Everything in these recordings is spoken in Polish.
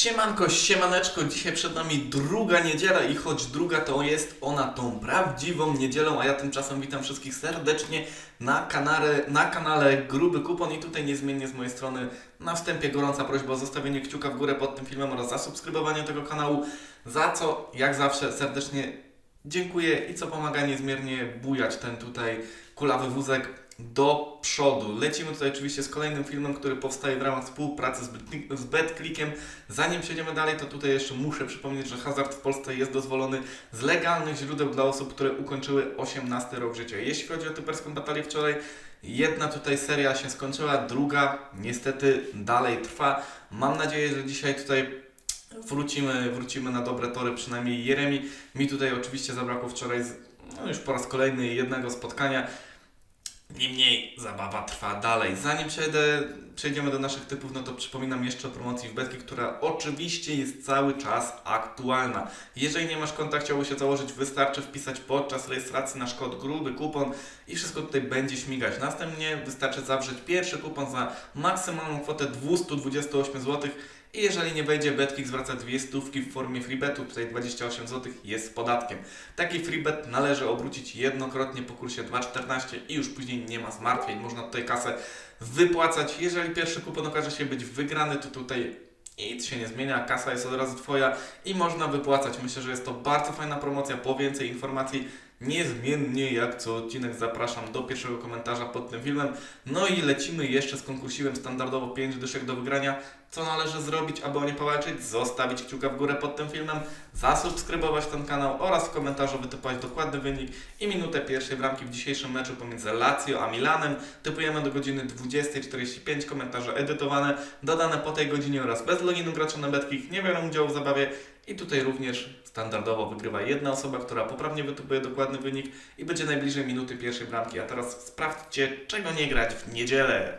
Siemanko, siemaneczko, dzisiaj przed nami druga niedziela i choć druga to jest ona tą prawdziwą niedzielą, a ja tymczasem witam wszystkich serdecznie na kanale, na kanale Gruby Kupon i tutaj niezmiennie z mojej strony na wstępie gorąca prośba o zostawienie kciuka w górę pod tym filmem oraz zasubskrybowanie tego kanału, za co jak zawsze serdecznie dziękuję i co pomaga niezmiernie bujać ten tutaj kulawy wózek do przodu. Lecimy tutaj oczywiście z kolejnym filmem, który powstaje w ramach współpracy z Bet- z BetClickiem. Zanim przejdziemy dalej, to tutaj jeszcze muszę przypomnieć, że hazard w Polsce jest dozwolony z legalnych źródeł dla osób, które ukończyły 18 rok życia. Jeśli chodzi o typerską batalię wczoraj, jedna tutaj seria się skończyła, druga niestety dalej trwa. Mam nadzieję, że dzisiaj tutaj wrócimy, wrócimy na dobre tory, przynajmniej Jeremi. Mi tutaj oczywiście zabrakło wczoraj no już po raz kolejny jednego spotkania. Niemniej zabawa trwa dalej. Zanim przejdę, przejdziemy do naszych typów, no to przypominam jeszcze o promocji w Betki, która oczywiście jest cały czas aktualna. Jeżeli nie masz konta, chciałbyś się założyć, wystarczy wpisać podczas rejestracji nasz kod gruby kupon i wszystko tutaj będzie śmigać. Następnie wystarczy zawrzeć pierwszy kupon za maksymalną kwotę 228 zł. I jeżeli nie wejdzie, Betkick zwraca dwie stówki w formie freebetu, tutaj 28 zł jest z podatkiem. Taki freebet należy obrócić jednokrotnie po kursie 2,14 i już później nie ma zmartwień. Można tutaj kasę wypłacać. Jeżeli pierwszy kupon okaże się być wygrany, to tutaj nic się nie zmienia, kasa jest od razu Twoja i można wypłacać. Myślę, że jest to bardzo fajna promocja. Po więcej informacji niezmiennie jak co odcinek zapraszam do pierwszego komentarza pod tym filmem. No i lecimy jeszcze z konkursiwem standardowo 5 dyszek do wygrania. Co należy zrobić, aby o nie powalczyć? Zostawić kciuka w górę pod tym filmem, zasubskrybować ten kanał oraz w komentarzu wytypować dokładny wynik i minutę pierwszej bramki w dzisiejszym meczu pomiędzy Lazio a Milanem. Typujemy do godziny 20.45, komentarze edytowane, dodane po tej godzinie oraz bez loginu gracza na Betkick, nie biorą udziału w zabawie i tutaj również standardowo wygrywa jedna osoba, która poprawnie wytypuje dokładny wynik i będzie najbliżej minuty pierwszej bramki. A teraz sprawdźcie, czego nie grać w niedzielę.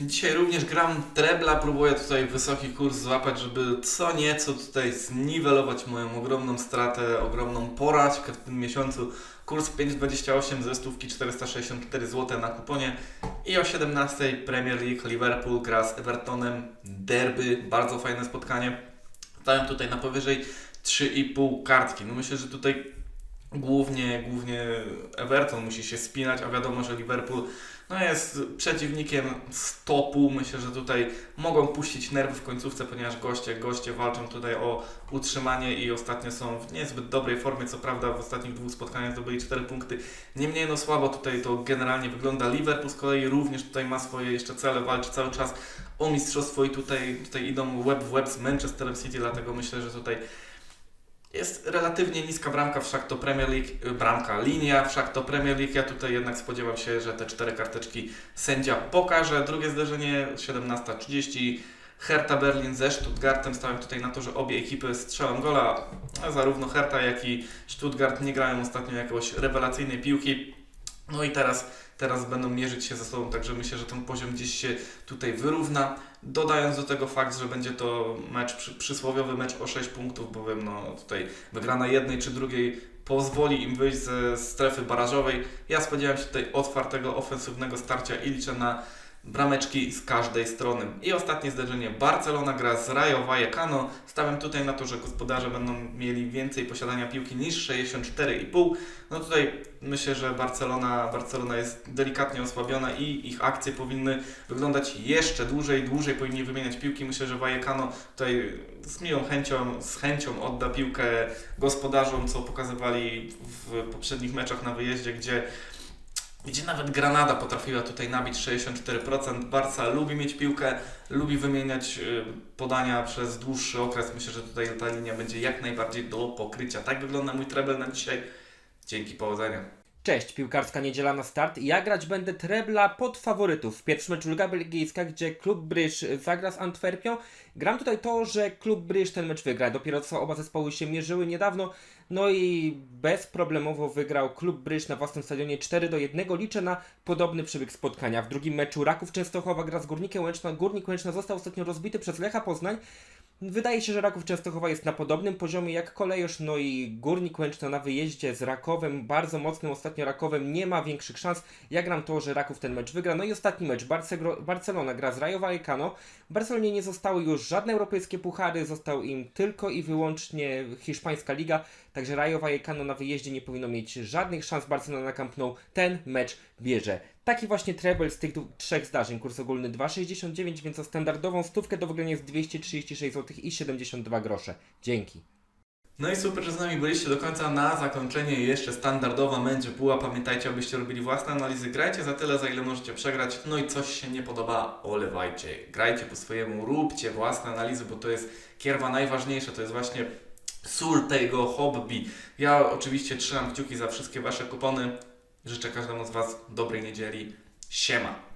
Dzisiaj również gram trebla, próbuję tutaj wysoki kurs złapać, żeby co nieco tutaj zniwelować moją ogromną stratę, ogromną porażkę w tym miesiącu. Kurs 5,28 ze stówki 464 zł na kuponie i o 17 Premier League Liverpool gra z Evertonem derby, bardzo fajne spotkanie. Dałem tutaj na powyżej 3,5 kartki. No myślę, że tutaj głównie, głównie Everton musi się spinać, a wiadomo, że Liverpool no jest przeciwnikiem z topu. Myślę, że tutaj mogą puścić nerwy w końcówce, ponieważ goście, goście walczą tutaj o utrzymanie i ostatnio są w niezbyt dobrej formie. Co prawda w ostatnich dwóch spotkaniach zdobyli 4 punkty. Niemniej no słabo tutaj to generalnie wygląda. Liverpool z kolei również tutaj ma swoje jeszcze cele, walczy cały czas o mistrzostwo i tutaj, tutaj idą web w web z Manchesterem City, dlatego myślę, że tutaj jest relatywnie niska bramka, wszak to Premier League, y, bramka, linia, wszak to Premier League. Ja tutaj jednak spodziewam się, że te cztery karteczki sędzia pokaże. Drugie zderzenie 17.30. Hertha Berlin ze Stuttgartem. Stałem tutaj na to, że obie ekipy strzelą gola. Zarówno Hertha, jak i Stuttgart nie grają ostatnio jakoś rewelacyjnej piłki. No i teraz, teraz będą mierzyć się ze sobą, także myślę, że ten poziom gdzieś się tutaj wyrówna. Dodając do tego fakt, że będzie to mecz, przy, przysłowiowy mecz o 6 punktów, bowiem no, tutaj wygrana jednej czy drugiej pozwoli im wyjść ze strefy barażowej. Ja spodziewam się tutaj otwartego, ofensywnego starcia i liczę na brameczki z każdej strony. I ostatnie zderzenie Barcelona gra z Rayo Vallecano. Stawiam tutaj na to, że gospodarze będą mieli więcej posiadania piłki niż 64,5. No tutaj myślę, że Barcelona, Barcelona jest delikatnie osłabiona i ich akcje powinny wyglądać jeszcze dłużej, dłużej powinni wymieniać piłki. Myślę, że Vallecano tutaj z miłą chęcią, z chęcią odda piłkę gospodarzom, co pokazywali w poprzednich meczach na wyjeździe, gdzie gdzie nawet Granada potrafiła tutaj nabić 64%. Barca lubi mieć piłkę, lubi wymieniać y, podania przez dłuższy okres. Myślę, że tutaj ta linia będzie jak najbardziej do pokrycia. Tak wygląda mój treble na dzisiaj. Dzięki, powodzenia. Cześć, piłkarska niedziela na start. Ja grać będę trebla pod faworytów. W pierwszym meczu Liga Belgijska, gdzie klub Bryż zagra z Antwerpią. Gram tutaj to, że klub Bryż ten mecz wygra. Dopiero co oba zespoły się mierzyły niedawno. No i bezproblemowo wygrał klub Bryż na własnym stadionie 4 do 1. Liczę na podobny przebieg spotkania. W drugim meczu Raków Częstochowa gra z Górnikiem Łęczna. Górnik Łęczna został ostatnio rozbity przez Lecha Poznań. Wydaje się, że Raków Częstochowa jest na podobnym poziomie jak Kolejosz, no i Górnik Łęczna na wyjeździe z Rakowem, bardzo mocnym ostatnio Rakowem, nie ma większych szans. Ja gram to, że Raków ten mecz wygra. No i ostatni mecz, Barcegro- Barcelona gra z Rayo Vallecano. Barcelonie nie zostały już żadne europejskie puchary, został im tylko i wyłącznie hiszpańska liga, także Rayo Vallecano na wyjeździe nie powinno mieć żadnych szans. Barcelona na Camp Nou ten mecz bierze. Taki właśnie treble z tych trzech zdarzeń, kurs ogólny 2,69, więc za standardową stówkę do wygrania jest 236 zł i 72 grosze. Dzięki. No i super, że z nami byliście do końca. Na zakończenie jeszcze standardowa będzie buła. Pamiętajcie, abyście robili własne analizy. Grajcie za tyle, za ile możecie przegrać. No i coś się nie podoba, olewajcie. Grajcie po swojemu, róbcie własne analizy, bo to jest kierwa najważniejsze. To jest właśnie sól tego hobby. Ja oczywiście trzymam kciuki za wszystkie Wasze kupony. Życzę każdemu z Was dobrej niedzieli. Siema!